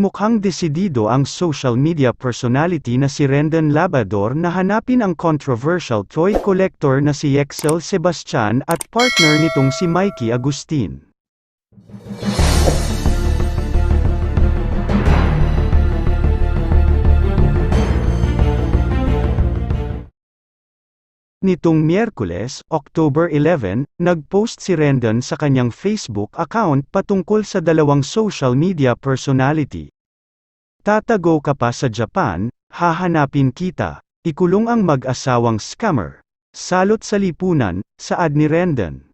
Mukhang desidido ang social media personality na si Rendon Labador na hanapin ang controversial toy collector na si Yexel Sebastian at partner nitong si Mikey Agustin. Nitong Miyerkules, October 11, nag-post si Rendon sa kanyang Facebook account patungkol sa dalawang social media personality. Tatago ka pa sa Japan, hahanapin kita. Ikulong ang mag-asawang scammer. Salot sa lipunan, saad ni Rendon.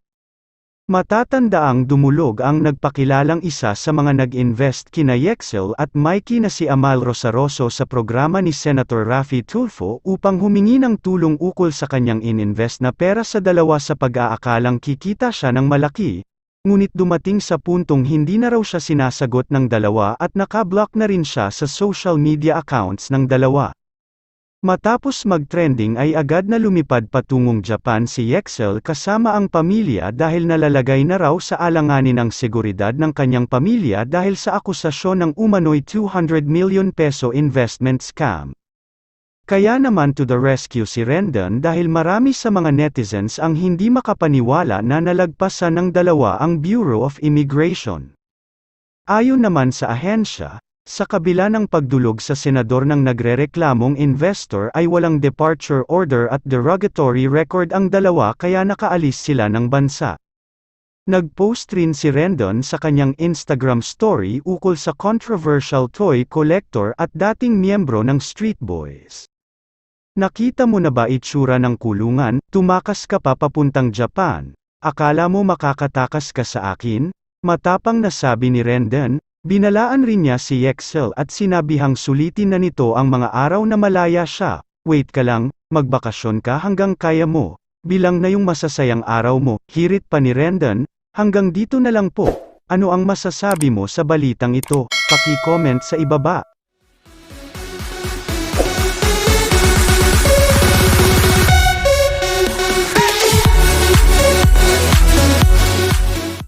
Matatandaang dumulog ang nagpakilalang isa sa mga nag-invest kina Yexel at Mikey na si Amal Rosaroso sa programa ni Senator Raffy Tulfo upang humingi ng tulong ukol sa kanyang ininvest na pera sa dalawa sa pag-aakalang kikita siya ng malaki, ngunit dumating sa puntong hindi na raw siya sinasagot ng dalawa at nakablock na rin siya sa social media accounts ng dalawa. Matapos mag-trending ay agad na lumipad patungong Japan si Yexel kasama ang pamilya dahil nalalagay na raw sa alanganin ang seguridad ng kanyang pamilya dahil sa akusasyon ng umano'y 200 million peso investment scam. Kaya naman to the rescue si Rendon dahil marami sa mga netizens ang hindi makapaniwala na nalagpasan ng dalawa ang Bureau of Immigration. Ayon naman sa ahensya, sa kabila ng pagdulog sa senador ng nagrereklamong investor ay walang departure order at derogatory record ang dalawa kaya nakaalis sila ng bansa. Nag-post rin si Rendon sa kanyang Instagram story ukol sa controversial toy collector at dating miyembro ng Street Boys. Nakita mo na ba itsura ng kulungan, tumakas ka pa papuntang Japan, akala mo makakatakas ka sa akin? Matapang na sabi ni Rendon, Binalaan rin niya si Yexel at sinabihang sulitin na nito ang mga araw na malaya siya. Wait ka lang, magbakasyon ka hanggang kaya mo. Bilang na yung masasayang araw mo, hirit pa ni Rendon, hanggang dito na lang po. Ano ang masasabi mo sa balitang ito? Paki-comment sa ibaba.